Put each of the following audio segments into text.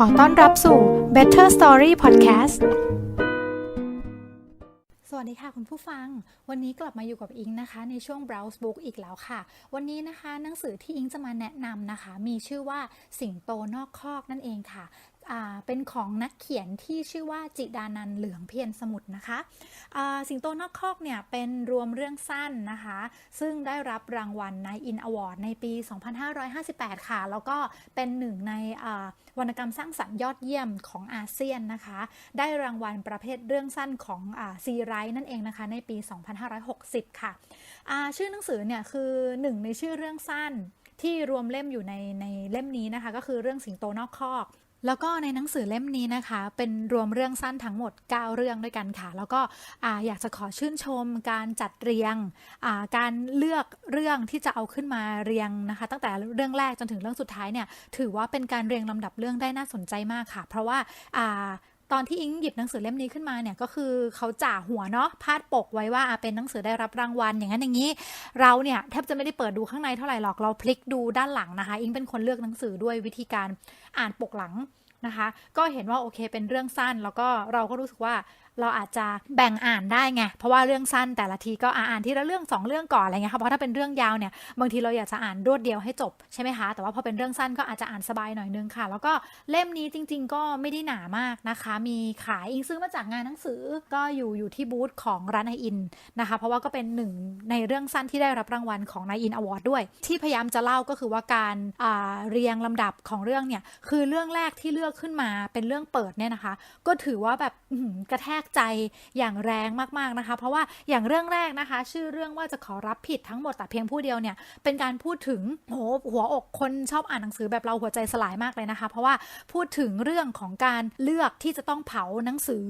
ขอต้อนรับสู่ Better Story Podcast สวัสดีค่ะคุณผู้ฟัง วันนี้กลับมาอยู่กับอิงนะคะ ในช่วง Browse Book อีกแล้วค่ะ วันนี้นะคะหนังสือที่อิงจะมาแนะนำนะคะ มีชื่อว่าสิงโตนอกคอกนั่นเองค่ะ เป็นของนักเขียนที่ชื่อว่าจิดานันเหลืองเพียรสมุทรนะคะอ่าสิงโตนอกคอกเนี่ยเป็นรวมเรื่องสั้นนะคะ ซึ่งได้รับรางวัลในอินอวอร์ดในปี 2558 ค่ะ แล้วก็เป็นหนึ่งในวรรณกรรมสร้างสรรค์ยอดเยี่ยมของอาเซียนนะคะ ได้รางวัลประเภทเรื่องสั้นของซีไรท์นั่นเองนะคะ ในปี 2560 ค่ะอ่าชื่อหนังสือเนี่ยคือหนึ่งในชื่อเรื่องสั้นที่รวมเล่มอยู่ในในเล่มนี้นะคะ ก็คือเรื่องสิงโตนอกคอก แล้วก็ในหนังสือเล่มนี้นะคะ เป็นรวมเรื่องสั้นทั้งหมด 9 เรื่องด้วยกันค่ะ แล้วก็ออยากจะขอชื่นชมการจัดเรียง การเลือกเรื่องที่จะเอาขึ้นมาเรียงนะคะ ตั้งแต่เรื่องแรกจนถึงเรื่องสุดท้ายเนี่ย ถือว่าเป็นการเรียงลำดับเรื่องได้น่าสนใจมากค่ะ เพราะว่า ตอนที่อิงหยิบหนังสือเล่มนี้ขึ้นมาเนี่ยก็คือเขาจ่าหัวเนาะพาดปกไว้ว่าเป็นหนังสือได้รับรางวัล อย่างนั้นอย่างนี้ เราเนี่ยแทบจะไม่ได้เปิดดูข้างในเท่าไหร่หรอกเราพลิกดูด้านหลังนะคะ อิงเป็นคนเลือกหนังสือด้วยวิธีการอ่านปกหลังนะคะ ก็เห็นว่าโอเคเป็นเรื่องสั้น แล้วก็เราก็รู้สึกว่า เราอาจจะแบ่งอ่านได้ไง เพราะว่าเรื่องสั้นแต่ละทีก็อ่านทีละเรื่องสองเรื่องก่อนอะไรเงี้ยค่ะ เพราะถ้าเป็นเรื่องยาวเนี่ยบางทีเราอยากจะอ่านรวดเดียวให้จบใช่ไหมคะ แต่ว่าพอเป็นเรื่องสั้นก็อาจจะอ่านสบายหน่อยนึงค่ะ แล้วก็เล่มนี้จริง ๆ ก็ไม่ได้หนามากนะคะ มีขายอิงซื้อมาจากงานหนังสือ ก็อยู่อยู่ที่บูธของร้านไออินนะคะ เพราะว่าก็เป็นหนึ่งในเรื่องสั้นที่ได้รับรางวัลของนายอินอวอร์ดด้วย ที่พยายามจะเล่าก็คือว่าการเรียงลำดับของเรื่องเนี่ยคือเรื่องแรกที่เลือกขึ้นมาเป็นเรื่องเปิดเนี่ยนะคะ ก็ถือว่าแบบกระแทกใจอย่างแรงมากๆนะคะ เพราะว่าอย่างเรื่องแรกนะคะ ชื่อเรื่องว่าจะขอรับผิดทั้งหมดแต่เพียงผู้เดียวเนี่ยเป็นการพูดถึงโหหัวอกคนชอบอ่านหนังสือแบบเราหัวใจสลายมากเลยนะคะ เพราะว่าพูดถึงเรื่องของการเลือกที่จะต้องเผาหนังสือ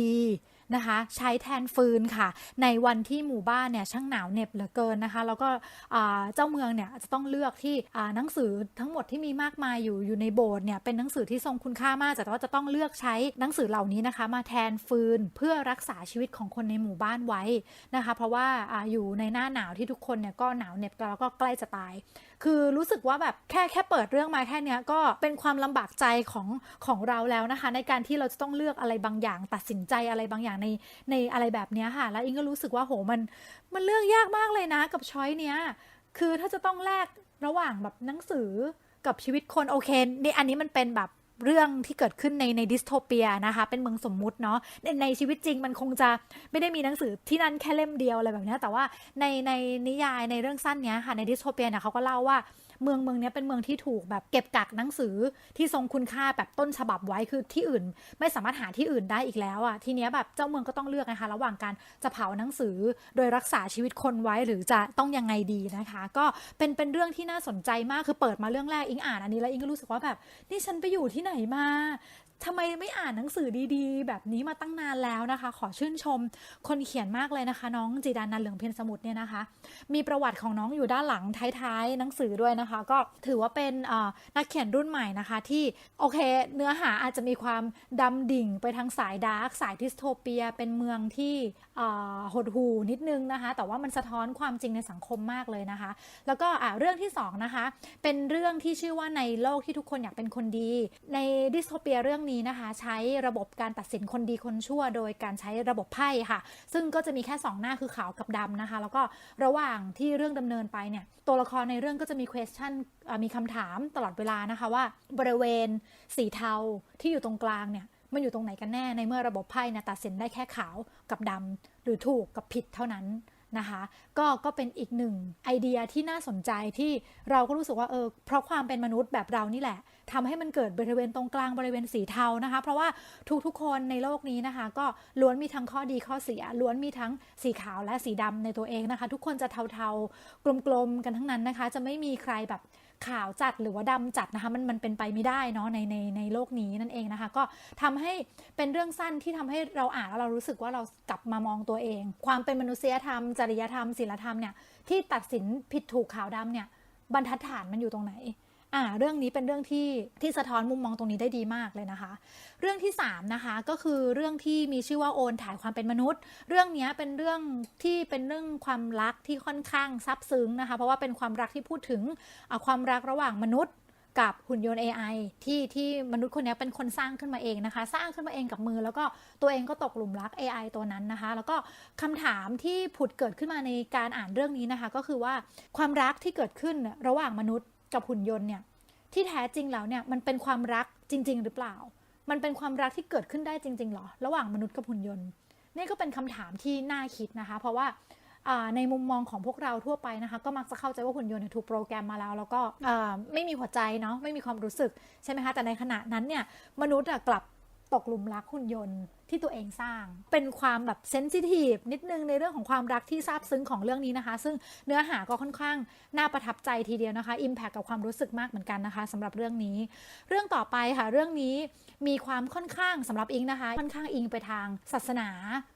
ดีๆ นะคะ ใช้แทนฟืนค่ะ ในวันที่หมู่บ้านเนี่ยช่างหนาวเหน็บเหลือเกินนะคะ แล้วก็เจ้าเมืองเนี่ยจะต้องเลือกที่หนังสือทั้งหมดที่มีมากมายอยู่อยู่ในโบสถ์เนี่ยเป็นหนังสือที่ทรงคุณค่ามาก แต่ว่าจะต้องเลือกใช้หนังสือเหล่านี้นะคะ มาแทนฟืนเพื่อรักษาชีวิตของคนในหมู่บ้านไว้นะคะ เพราะว่าออยู่ในหน้าหนาวที่ทุกคนเนี่ยก็หนาวเหน็บแล้วก็ใกล้จะตาย คือรู้สึกว่าแบบแค่แค่เปิดเรื่องมาแค่นี้ก็เป็นความลำบากใจของของเราแล้วนะคะ ในการที่เราจะต้องเลือกอะไรบางอย่าง ตัดสินใจอะไรบางอย่างในในอะไรแบบนี้ค่ะ แล้วอิงก็รู้สึกว่าโหมันมันเลือกยากมากเลยนะกับช้อยเนี้ยคือถ้าจะต้องแลกระหว่างแบบหนังสือกับชีวิตคนโอเคในอันนี้มันเป็นแบบ เรื่องที่เกิดขึ้นในในดิสโทเปียนะคะ เป็นเมืองสมมุติเนาะในในชีวิตจริงมันคงจะไม่ได้มีหนังสือที่นั่นแค่เล่มเดียวอะไรแบบนี้แต่ว่าในในนิยายในเรื่องสั้นเนี้ยค่ะในดิสโทเปียเนี่ยเขาก็เล่าว่า เมืองเมืองนี้เป็นเมืองที่ถูกแบบเก็บกักหนังสือที่ทรงคุณค่าแบบต้นฉบับไว้คือที่อื่น ไม่สามารถหาที่อื่นได้อีกแล้วอะทีเนี้ยแบบเจ้าเมืองก็ต้องเลือกนะคะ ระหว่างการจะเผาหนังสือ โดยรักษาชีวิตคนไว้หรือจะต้องยังไงดีนะคะ ก็เป็นเป็นเรื่องที่น่าสนใจมากคือเปิดมาเรื่องแรกอิงอ่านอันนี้แล้วอิงก็รู้สึกว่าแบบนี่ฉันไปอยู่ที่ไหนมา ทำไมไม่อ่านหนังสือดีๆ แบบนี้มาตั้งนานแล้วนะคะ ขอชื่นชมคนเขียนมากเลยนะคะ น้องจีดานันเหลืองเพียรสมุทรเนี่ยนะคะ มีประวัติของน้องอยู่ด้านหลังท้ายๆหนังสือด้วยนะคะ ก็ถือว่าเป็นนักเขียนรุ่นใหม่นะคะ ที่โอเค เนื้อหาอาจจะมีความดำดิ่งไปทางสายดาร์กสายทิสโทเปีย เป็นเมืองที่หดหูนิดนึงนะคะ แต่ว่ามันสะท้อนความจริงในสังคมมากเลยนะคะ แล้วก็เรื่องที่2นะคะเป็นเรื่องที่ชื่อว่าในโลกที่ทุกคนอยากเป็นคนดี ในดิสโทเปียเรื่องนี้นะคะใช้ระบบการตัดสินคนดีคนชั่ว โดยการใช้ระบบไพ่ค่ะ ซึ่งก็จะมีแค่ 2 หน้าคือขาวกับดำนะคะ แล้วก็ระหว่างที่เรื่องดำเนินไปเนี่ยตัวละครในเรื่องก็จะมี question มีคำถามตลอดเวลานะคะว่าบริเวณสีเทาที่อยู่ตรงกลางเนี่ยมันอยู่ตรงไหนกันแน่ในเมื่อระบบไพ่เนี่ยตัดสินได้แค่ขาวกับดำหรือถูกกับผิดเท่านั้น นะคะก็ก็เป็นอีกหนึ่งไอเดียที่น่าสนใจที่เราก็รู้สึกว่าเออเพราะความเป็นมนุษย์แบบเรานี่แหละทำให้มันเกิดบริเวณตรงกลางบริเวณสีเทานะคะ เพราะว่าทุกๆคนในโลกนี้นะคะ ก็ล้วนมีทั้งข้อดีข้อเสีย ล้วนมีทั้งสีขาวและสีดำในตัวเองนะคะ ทุกคนจะเทาๆกลมๆกันทั้งนั้นนะคะ จะไม่มีใครแบบ ขาวจัดหรือว่าดำจัดนะคะมันมันเป็นไปไม่ได้เนาะในในในโลกนี้นั่นเองนะคะ ก็ทำให้เป็นเรื่องสั้นที่ทำให้เราอ่านแล้วเรารู้สึกว่าเรากลับมามองตัวเอง ความเป็นมนุษยธรรม จริยธรรมศีลธรรมเนี่ยที่ตัดสินผิดถูกขาวดำเนี่ยบรรทัดฐานมันอยู่ตรงไหน อ่าเรื่องนี้เป็นเรื่องที่ที่สะท้อนมุมมองตรงนี้ได้ดีมากเลยนะคะ เรื่องที่3นะคะก็คือเรื่องที่มีชื่อว่าโอนถ่ายความเป็นมนุษย์ เรื่องนี้เป็นเรื่องที่เป็นเรื่องความรักที่ค่อนข้างซับซึ้งนะคะ เพราะว่าเป็นความรักที่พูดถึงความรักระหว่างมนุษย์กับหุ่นยนต์ AI ที่ที่มนุษย์คนนี้เป็นคนสร้างขึ้นมาเองนะคะ สร้างขึ้นมาเองกับมือ แล้วก็ตัวเองก็ตกหลุมรัก AI ตัวนั้นนะคะ แล้วก็คำถามที่ผุดเกิดขึ้นมาในการอ่านเรื่องนี้นะคะ ก็คือว่าความรักที่เกิดขึ้นระหว่างมนุษย์ กับหุ่นยนต์เนี่ยที่แท้จริงแล้วเนี่ยมันเป็นความรักจริง ๆ หรือเปล่า มันเป็นความรักที่เกิดขึ้นได้จริงๆหรอ ระหว่างมนุษย์กับหุ่นยนต์ นี่ก็เป็นคำถามที่น่าคิดนะคะ เพราะว่าในมุมมองของพวกเราทั่วไปนะคะ ก็มักจะเข้าใจว่าหุ่นยนต์ถูกโปรแกรมมาแล้ว แล้วก็ไม่มีหัวใจเนาะไม่มีความรู้สึกใช่ไหมคะแต่ในขณะนั้นเนี่ยมนุษย์กลับตกหลุมรักหุ่นยนต์ ที่ตัวเองสร้าง เป็นความแบบเซนซิทีฟนิดนึงในเรื่องของความรักที่ซาบซึ้งของเรื่องนี้นะคะ ซึ่งเนื้อหาก็ค่อนข้างน่าประทับใจทีเดียวนะคะอิมแพคกับความรู้สึกมากเหมือนกันนะคะสำหรับเรื่องนี้ เรื่องต่อไปค่ะ เรื่องนี้มีความค่อนข้างสำหรับอิงนะคะ ค่อนข้างอิงไปทางศาสนา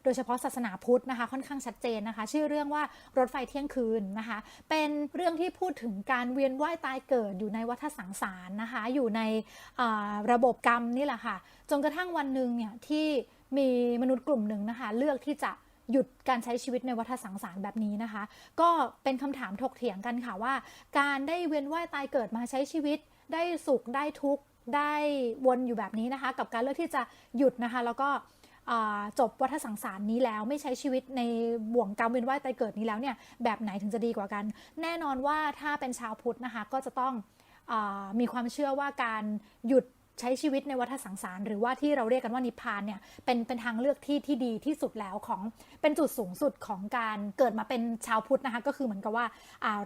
โดยเฉพาะศาสนาพุทธนะคะ ค่อนข้างชัดเจนนะคะ ชื่อเรื่องว่ารถไฟเที่ยงคืนนะคะ เป็นเรื่องที่พูดถึงการเวียนว่ายตายเกิดอยู่ในวัฏสังสารนะคะ อยู่ในระบบกรรมนี่แหละค่ะ จนกระทั่งวันหนึ่งเนี่ยที่ มีมนุษย์กลุ่มหนึ่งนะคะ เลือกที่จะหยุดการใช้ชีวิตในวัฏสังสารแบบนี้นะคะ ก็เป็นคำถามถกเถียงกันค่ะว่า การได้เวียนว่ายตายเกิดมาใช้ชีวิต ได้สุขได้ทุกข์ได้วนอยู่แบบนี้นะคะ กับการเลือกที่จะหยุดนะคะ แล้วก็จบวัฏสังสารนี้แล้วไม่ใช้ชีวิตในบ่วงกรรมเวียนว่ายตายเกิดนี้แล้วเนี่ยแบบไหนถึงจะดีกว่ากัน แน่นอนว่าถ้าเป็นชาวพุทธนะคะก็จะต้องอมีความเชื่อว่าการหยุด ใช้ชีวิตในวัฏสังสาร หรือว่าที่เราเรียกกันว่านิพพานเนี่ยเป็นเป็นทางเลือกที่ที่ดีที่สุดแล้วของเป็นจุดสูงสุดของการเกิดมาเป็นชาวพุทธนะคะก็คือเหมือนกับว่า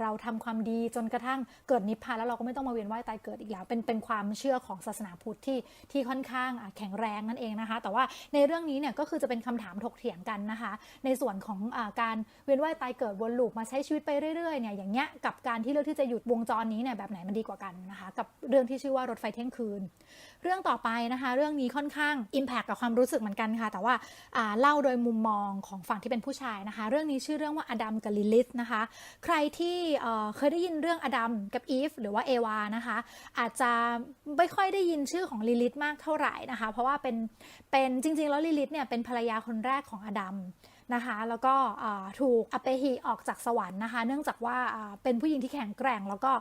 เราทำความดีจนกระทั่งเกิดนิพพานแล้วเราก็ไม่ต้องมาเวียนว่ายตายเกิดอีกแล้ว เป็นเป็นความเชื่อของศาสนาพุทธที่ที่ค่อนข้างแข็งแรงนั่นเองนะคะ แต่ว่าในเรื่องนี้เนี่ยก็คือจะเป็นคำถามถกเถียงกันนะคะ ในส่วนของอการเวียนว่ายตายเกิดวนลูปมาใช้ชีวิตไปเรื่อยๆเนี่ยอย่างเงี้ยกับการที่เลือกที่จะหยุดวงจรนี้เนี่ยแบบไหนมันดีกว่ากันนะคะ กับเรื่องที่ชื่อว่ารถไฟเที่ยงคืนเรื่องต่อไปนะคะ เรื่องนี้ค่อนข้าง Impact กับความรู้สึกเหมือนกันค่ะ แต่ว่าเล่าโดยมุมมองของฝั่งที่เป็นผู้ชายนะคะ เรื่องนี้ชื่อเรื่องว่าอดัมกับลิลิธนะคะ ใครที่เคยได้ยินเรื่องอดัมกับอีฟหรือว่าเอวานะคะ อาจจะไม่ค่อยได้ยินชื่อของลิลิธมากเท่าไหร่นะคะ เพราะว่าเป็นเป็นจริง ๆ แล้วลิลิธเนี่ยเป็นภรรยาคนแรกของอดัมนะคะแล้วก็ถูกอเปหิออกจากสวรรค์นะคะ เนื่องจากว่าเป็นผู้หญิงที่แข็งแกร่ง แล้วก็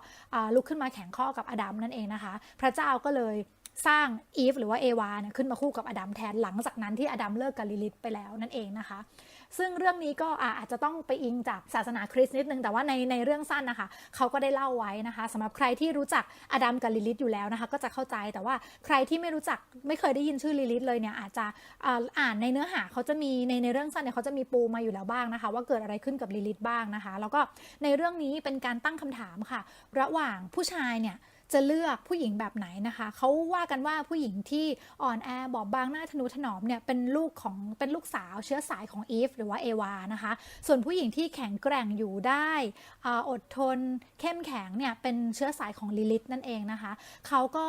ลุกขึ้นมาแข่งข้อกับอดัมนั่นเองนะคะ พระเจ้าก็เลย สร้างอีฟหรือว่าเอวาเนี่ยขึ้นมาคู่กับอดัมแทนหลังจากนั้นที่อดัมเลิกกับลิลิธไปแล้วนั่นเองนะคะ ซึ่งเรื่องนี้ก็อาจจะต้องไปอิงจากศาสนาคริสต์นิดนึงแต่ว่าในในเรื่องสั้นนะคะเขาก็ได้เล่าไว้นะคะสำหรับใครที่รู้จักอดัมกับลิลิธอยู่แล้วนะคะ ก็จะเข้าใจแต่ว่าใครที่ไม่รู้จักไม่เคยได้ยินชื่อลิลิธเลยเนี่ยอาจจะอ่านในเนื้อหาเขาจะมีในในเรื่องสั้นเนี่ยเขาจะมีปูมาอยู่แล้วบ้างนะคะ ว่าเกิดอะไรขึ้นกับลิลิธบ้างนะคะ แล้วก็ในเรื่องนี้เป็นการตั้งคำถามค่ะ ระหว่างผู้ชายเนี่ย จะเลือกผู้หญิงแบบไหนนะคะเขาว่ากันว่าผู้หญิงที่อ่อนแอบอบบางหน้าทนุถนอมเนี่ยเป็นลูกของเป็นลูกสาวเชื้อสายของอีฟหรือว่าเอวานะคะ ส่วนผู้หญิงที่แข็งแกร่งอยู่ได้อดทนเข้มแข็งเนี่ยเป็นเชื้อสายของลิลิธนั่นเองนะคะเขาก็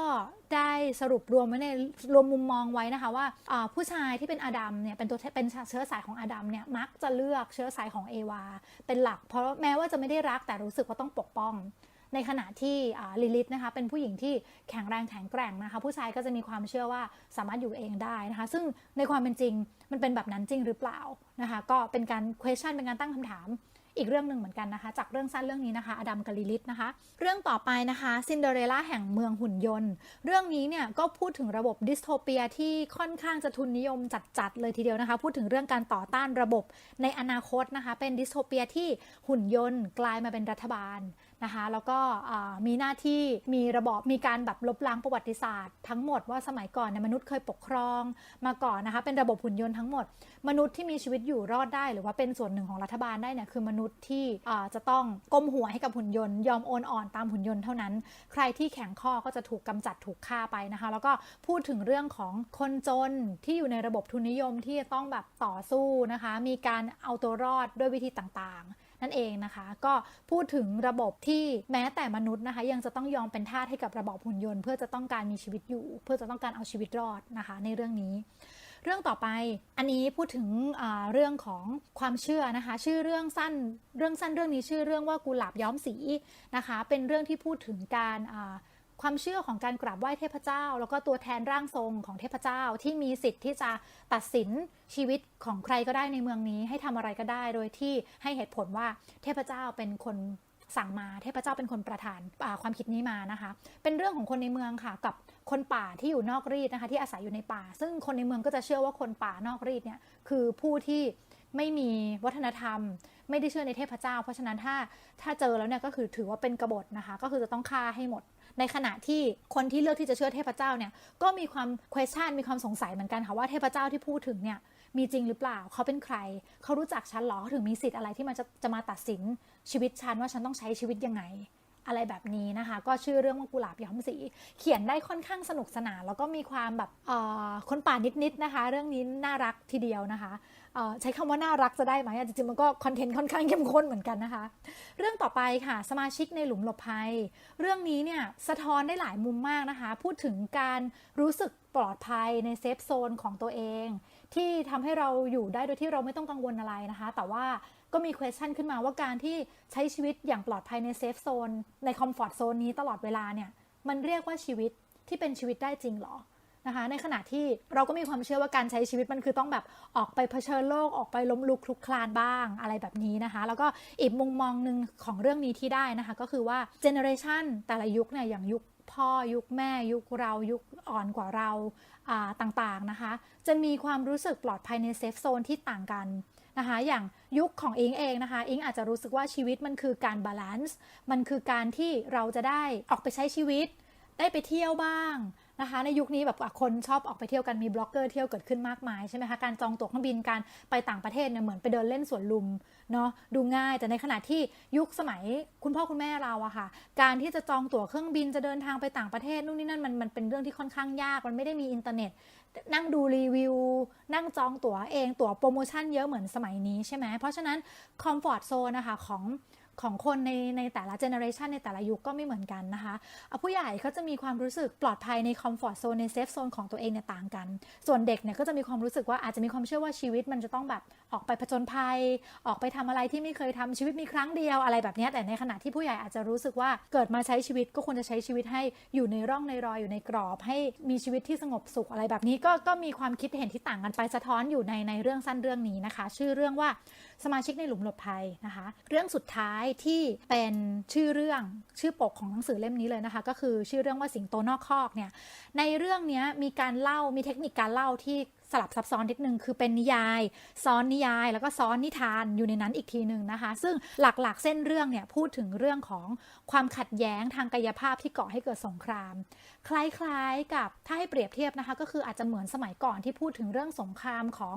ได้สรุปรวมไว้ในรวมมุมมองไว้นะคะว่าผู้ชายที่เป็นอดัมเนี่ยเป็นตัวเป็นเชื้อสายของอดัมเนี่ยมักจะเลือกเชื้อสายของเอวาเป็นหลัก เพราะแม้ว่าจะไม่ได้รักแต่รู้สึกว่าต้องปกป้อง ในขณะที่ลิลิธนะคะเป็นผู้หญิงที่แข็งแรงแข็งแกร่งนะคะผู้ชายก็จะมีความเชื่อว่าสามารถอยู่เองได้นะคะซึ่งในความเป็นจริงมันเป็นแบบนั้นจริงหรือเปล่านะคะก็เป็นการ question เป็นการตั้งคำถามอีกเรื่องหนึ่งเหมือนกันนะคะ จากเรื่องสั้นเรื่องนี้นะคะ อดัมกับลิลิธนะคะ เรื่องต่อไปนะคะซินเดอเรล่าแห่งเมืองหุ่นยนต์ เรื่องนี้เนี่ยก็พูดถึงระบบดิสโทเปียที่ค่อนข้างจะทุนนิยมจัดๆเลยทีเดียวนะคะ พูดถึงเรื่องการต่อต้านระบบในอนาคตนะคะ เป็นดิสโทเปียที่หุ่นยนต์กลายมาเป็นรัฐบาล นะคะแล้วก็มีหน้าที่มีระบอบมีการแบบลบล้างประวัติศาสตร์ทั้งหมดว่าสมัยก่อนเนี่ยมนุษย์เคยปกครองมาก่อนนะคะเป็นระบบหุ่นยนต์ทั้งหมด มนุษย์ที่มีชีวิตอยู่รอดได้ หรือว่าเป็นส่วนหนึ่งของรัฐบาลได้เนี่ยคือมนุษย์ที่จะต้องก้มหัวให้กับหุ่นยนต์ยอมโอนอ่อนตามหุ่นยนต์เท่านั้น ใครที่แข็งข้อก็จะถูกกำจัดถูกฆ่าไปนะคะ แล้วก็พูดถึงเรื่องของคนจนที่อยู่ในระบบทุนนิยมที่จะต้องแบบต่อสู้นะคะ มีการเอาตัวรอดด้วยวิธีต่างๆ นั่นเองนะคะ ก็พูดถึงระบบที่แม้แต่มนุษย์นะคะ ยังจะต้องยอมเป็นทาสให้กับระบบหุ่นยนต์ เพื่อจะต้องการมีชีวิตอยู่ เพื่อจะต้องการเอาชีวิตรอดนะคะ ในเรื่องนี้ เรื่องต่อไปอันนี้พูดถึงเรื่องของความเชื่อนะคะ ชื่อเรื่องสั้นเรื่องสั้นเรื่องนี้ชื่อเรื่องว่ากุหลาบย้อมสีนะคะ เป็นเรื่องที่พูดถึงการ ความเชื่อของการกราบไหว้เทพเจ้า แล้วก็ตัวแทนร่างทรงของเทพเจ้าที่มีสิทธิ์ที่จะตัดสินชีวิตของใครก็ได้ในเมืองนี้ ให้ทำอะไรก็ได้ โดยที่ให้เหตุผลว่าเทพเจ้าเป็นคนสั่งมาเทพเจ้าเป็นคนประทานความคิดนี้มานะคะ เป็นเรื่องของคนในเมืองค่ะ กับคนป่าที่อยู่นอกรีดนะคะ ที่อาศัยอยู่ในป่า ซึ่งคนในเมืองก็จะเชื่อว่าคนป่านอกรีดเนี่ยคือผู้ที่ ไม่มีวัฒนธรรม ไม่ได้เชื่อในเทพเจ้า เพราะฉะนั้นถ้าถ้าเจอแล้วเนี่ยก็คือถือว่าเป็นกบฏนะคะ ก็คือจะต้องฆ่าให้หมด ในขณะที่คนที่เลือกที่จะเชื่อเทพเจ้าเนี่ยก็มีความ question มีความสงสัยเหมือนกันค่ะว่าเทพเจ้าที่พูดถึงเนี่ยมีจริงหรือเปล่า เขาเป็นใคร เขารู้จักฉันหรอเขาถึงมีสิทธิ์อะไรที่มันจะจะมาตัดสินชีวิตฉันว่าฉันต้องใช้ชีวิตยังไง อะไรแบบนี้นะคะ ก็ชื่อเรื่องว่ากุหลาบย้อมสี เขียนได้ค่อนข้างสนุกสนาน แล้วก็มีความแบบคนป่านิดๆนะคะ เรื่องนี้น่ารักทีเดียวนะคะใช้คำว่าน่ารักจะได้ไหมจริงๆมันก็คอนเทนต์ค่อนข้างเข้มข้นเหมือนกันนะคะ เรื่องต่อไปค่ะสมาชิกในหลุมหลบภัย เรื่องนี้เนี่ยสะท้อนได้หลายมุมมากนะคะ พูดถึงการรู้สึกปลอดภัยในเซฟโซนของตัวเอง ที่ทำให้เราอยู่ได้โดยที่เราไม่ต้องกังวลอะไรนะคะ แต่ว่า ก็มี question ขึ้นมาว่าการที่ใช้ชีวิตอย่างปลอดภัยในเซฟโซนในคอมฟอร์ z โซนนี้ตลอดเวลาเนี่ย มันเรียกว่าชีวิตที่เป็นชีวิตได้จริงหรอนะคะ ในขณะที่เราก็มีความเชื่อว่าการใช้ชีวิตมันคือต้องแบบออกไปเผชิญโลกออกไปล้มลุกคลุกคลานบ้างอะไรแบบนี้นะคะ แล้วก็อีกมุมมองหนึ่งของเรื่องนี้ที่ได้นะคะ ก็คือว่าเจเนอเรชันแต่ละยุคเนี่ยอย่างยุคพ่อยุคแม่ยุคเรายุคอ่อนกว่าเราอ่าต่างๆนะคะ จะมีความรู้สึกปลอดภัยในเซฟโซนที่ต่างกัน นะคะอย่างยุคของอิงเองนะคะอิงอาจจะรู้สึกว่าชีวิตมันคือการบาลานซ์มันคือการที่เราจะได้ออกไปใช้ชีวิต ได้ไปเที่ยวบ้าง นะคะในยุคนี้แบบคนชอบออกไปเที่ยวกันมีบล็อกเกอร์เที่ยวเกิดขึ้นมากมายใช่ไหมคะการจองตั๋วเครื่องบินการไปต่างประเทศเนี่ยเหมือนไปเดินเล่นสวนลุมเนาะดูง่าย แต่ในขณะที่ยุคสมัยคุณพ่อคุณแม่เราอะค่ะ การที่จะจองตั๋วเครื่องบินจะเดินทางไปต่างประเทศนู่นนี่นั่นมันมันเป็นเรื่องที่ค่อนข้างยากมันไม่ได้มีอินเทอร์เน็ต นั่งดูรีวิว นั่งจองตั๋วเองตั๋วโปรโมชั่นเยอะเหมือนสมัยนี้ใช่ไหมเพราะฉะนั้นคอมฟอร์ z โซนนะคะของ ของคนในในแต่ละเจเนอเรชันในแต่ละยุคก็ไม่เหมือนกันนะคะเอาผู้ใหญ่เขาจะมีความรู้สึกปลอดภัยในคอมฟอร์ทโซนในเซฟโซนของตัวเองเนี่ยต่างกัน ส่วนเด็กเนี่ยก็จะมีความรู้สึกว่าอาจจะมีความเชื่อว่าชีวิตมันจะต้องแบบออกไปผจญภัย ออกไปทำอะไรที่ไม่เคยทำชีวิตมีครั้งเดียวอะไรแบบนี้แต่ในขณะที่ผู้ใหญ่อาจจะรู้สึกว่าเกิดมาใช้ชีวิตก็ควรจะใช้ชีวิตให้อยู่ในร่องในรอยอยู่ในกรอบ ให้มีชีวิตที่สงบสุขอะไรแบบนี้ก็ก็มีความคิดเห็นที่ต่างกันไปสะท้อนอยู่ในในเรื่องสั้นเรื่องนี้นะคะ ชื่อเรื่องว่าสมาชิกในหลุมหลบภัยนะคะ เรื่องสุดท้ายที่เป็นชื่อเรื่องชื่อปกของหนังสือเล่มนี้เลยนะคะ ก็คือชื่อเรื่องว่าสิงโตนอกคอกเนี่ยในเรื่องนี้มีการเล่ามีเทคนิคการเล่าที่ สลับซับซ้อนนิดนึงคือเป็นนิยาย ซ้อนนิยาย แล้วก็ซ้อนนิทานอยู่ในนั้นอีกทีหนึ่งนะคะ ซึ่งหลักๆเส้นเรื่องเนี่ยพูดถึงเรื่องของความขัดแย้งทางกายภาพที่ก่อให้เกิดสงคราม คล้ายๆกับถ้าให้เปรียบเทียบนะคะ ก็คืออาจจะเหมือนสมัยก่อนที่พูดถึงเรื่องสงครามของ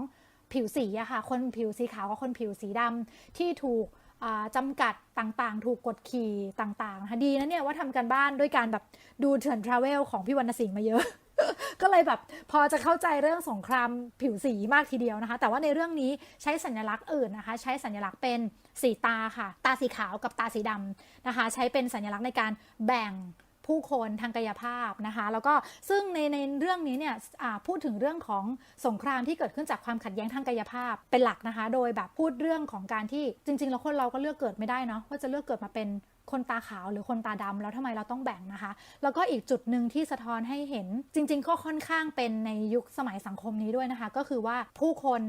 ผิวสีอะค่ะ คนผิวสีขาวกับคนผิวสีดำที่ถูกจำกัดต่างๆ ถูกกดขี่ต่างๆะคะดีนะเนี่ยว่าทำกันบ้านด้วยการแบบดูเถื่อนทราเวลของพี่วรรณสิงห์มาเยอะ ก็เลยแบบพอจะเข้าใจเรื่องสงครามผิวสีมากทีเดียวนะคะ แต่ว่าในเรื่องนี้ใช้สัญลักษณ์อื่นนะคะ ใช้สัญลักษณ์เป็นสีตาค่ะ ตาสีขาวกับตาสีดำนะคะ ใช้เป็นสัญลักษณ์ในการแบ่ง ผู้คนทางกายภาพนะคะ แล้วก็ซึ่งในในเรื่องนี้เนี่ยพูดถึงเรื่องของสงครามที่เกิดขึ้นจากความขัดแย้งทางกายภาพเป็นหลักนะคะ โดยแบบพูดเรื่องของการที่จริง ๆ แล้วคนเราก็เลือกเกิดไม่ได้เนาะว่าจะเลือกเกิดมาเป็นคนตาขาวหรือคนตาดำแล้วทำไมเราต้องแบ่งนะคะ แล้วก็อีกจุดหนึ่งที่สะท้อนให้เห็นจริง ๆ ก็ค่อนข้างเป็นในยุคสมัยสังคมนี้ด้วยนะคะ ก็คือว่าผู้คน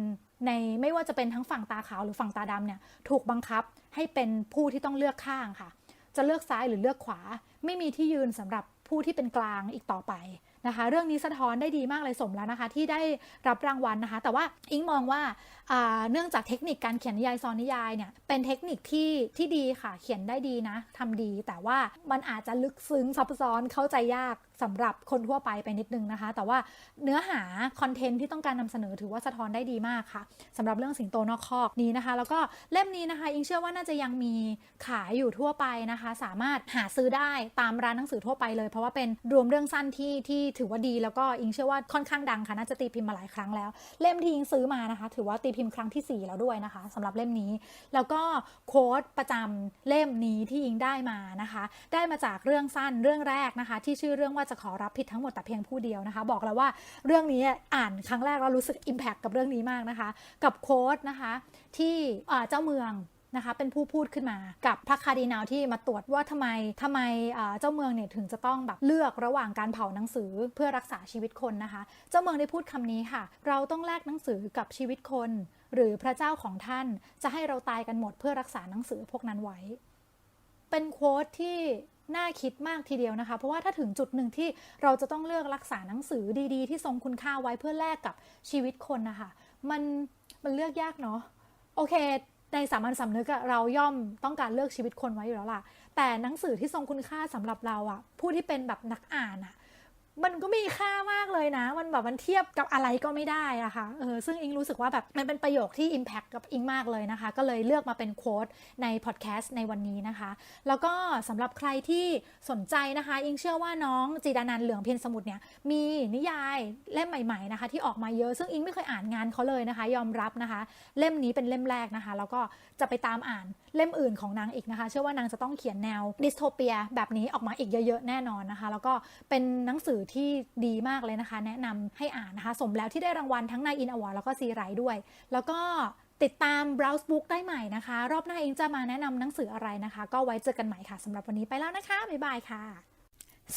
ในไม่ว่าจะเป็นทั้งฝั่งตาขาวหรือฝั่งตาดำเนี่ยถูกบังคับให้เป็นผู้ที่ต้องเลือกข้างค่ะ จะเลือกซ้ายหรือเลือกขวา ไม่มีที่ยืนสำหรับผู้ที่เป็นกลางอีกต่อไปนะคะเรื่องนี้สะท้อนได้ดีมากเลยสมแล้วนะคะ ที่ได้รับรางวัลนะคะ แต่ว่าอิงมองว่าเนื่องจากเทคนิคการเขียนนิยายซอนนิยายเนี่ยเป็นเทคนิคที่ที่ดีค่ะเขียนได้ดีนะทำดี แต่ว่ามันอาจจะลึกซึ้งซับซ้อนเข้าใจยาก สำหรับคนทั่วไปไปนิดนึงนะคะ แต่ว่าเนื้อหาคอนเทนต์ที่ต้องการนำเสนอถือว่าสะท้อนได้ดีมากค่ะสำหรับเรื่องสิงโตนอกคอกนี้นะคะ แล้วก็เล่มนี้นะคะ อิงเชื่อว่าน่าจะยังมีขายอยู่ทั่วไปนะคะ สามารถหาซื้อได้ตามร้านหนังสือทั่วไปเลย เพราะว่าเป็นรวมเรื่องสั้นที่ที่ถือว่าดี แล้วก็อิงเชื่อว่าค่อนข้างดังค่ะน่าจะตีพิมพ์มาหลายครั้งแล้ว เล่มที่อิงซื้อมานะคะ ถือว่าตีพิมพ์ครั้งที่ 4 แล้วด้วยนะคะสำหรับเล่มนี้ แล้วก็โค้ดประจำเล่มนี้ที่อิงได้มานะคะ ได้มาจากเรื่องสั้นเรื่องแรกนะคะ ที่ชื่อเรื่องว่าจะขอรับผิดทั้งหมดแต่เพียงผู้เดียวนะคะ บอกแล้วว่าเรื่องนี้อ่านครั้งแรกเรารู้สึกอิมแพคกับเรื่องนี้มากนะคะ กับโค้ดนะคะที่เจ้าเมืองนะคะเป็นผู้พูดขึ้นมากับพระคาร์ดินาลที่มาตรวจว่าทำไมทำไมเจ้าเมืองเนี่ยถึงจะต้องแบบเลือกระหว่างการเผาหนังสือเพื่อรักษาชีวิตคนนะคะ เจ้าเมืองได้พูดคำนี้ค่ะ เราต้องแลกหนังสือกับชีวิตคน หรือพระเจ้าของท่านจะให้เราตายกันหมดเพื่อรักษาหนังสือพวกนั้นไว้ เป็นโค้ดที่ น่าคิดมากทีเดียวนะคะ เพราะว่าถ้าถึงจุดหนึ่งที่เราจะต้องเลือกรักษาหนังสือดีๆ ที่ทรงคุณค่าไว้เพื่อแลกกับชีวิตคนนะคะมันมันเลือกยากเนาะโอเค ในสามัญสำนึกอะเราย่อมต้องการเลือกชีวิตคนไว้อยู่แล้วล่ะ แต่หนังสือที่ทรงคุณค่าสำหรับเราอะผู้ที่เป็นแบบนักอ่านอะ มันก็มีค่ามากเลยนะ มันแบบมันเทียบกับอะไรก็ไม่ได้อะค่ะเออซึ่งอิงรู้สึกว่าแบบมันเป็นประโยคที่ Impact กับอิงมากเลยนะคะ ก็เลยเลือกมาเป็นโค้ดในพอดแคสต์ในวันนี้นะคะ แล้วก็สำหรับใครที่สนใจนะคะ อิงเชื่อว่าน้องจีดานันเหลืองเพียรสมุทรเนี่ยมีนิยายเล่มใหม่ๆนะคะ ที่ออกมาเยอะซึ่งอิงไม่เคยอ่านงานเขาเลยนะคะ ยอมรับนะคะ เล่มนี้เป็นเล่มแรกนะคะ แล้วก็จะไปตามอ่านเล่มอื่นของนางอีกนะคะ เชื่อว่านางจะต้องเขียนแนวดิสโทเปียแบบนี้ออกมาอีกเยอะๆแน่นอนนะคะ แล้วก็เป็นหนังสือที่ดีมากเลยนะคะ แนะนำให้อ่านนะคะ สมแล้วที่ได้รางวัลทั้งในอินอวอร์แล้วก็ซีไรด้วย แล้วก็ติดตาม Browse Book ได้ใหม่นะคะ รอบหน้าเองจะมาแนะนำหนังสืออะไรนะคะ ก็ไว้เจอกันใหม่ค่ะสำหรับวันนี้ไปแล้วนะคะ บ๊ายบายค่ะ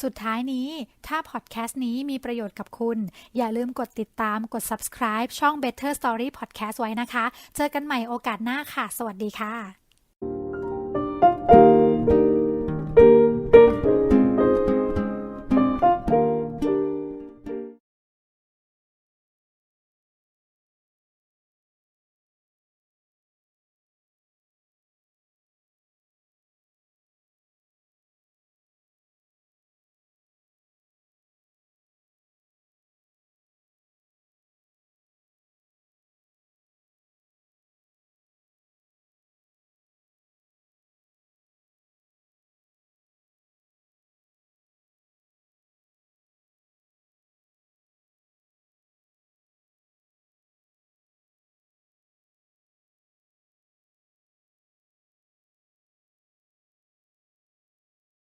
สุดท้ายนี้ถ้าพอดแคสต์นี้มีประโยชน์กับคุณ อย่าลืมกดติดตามกด subscribe ช่อง Better Story Podcast ไว้นะคะ เจอกันใหม่โอกาสหน้าค่ะ สวัสดีค่ะ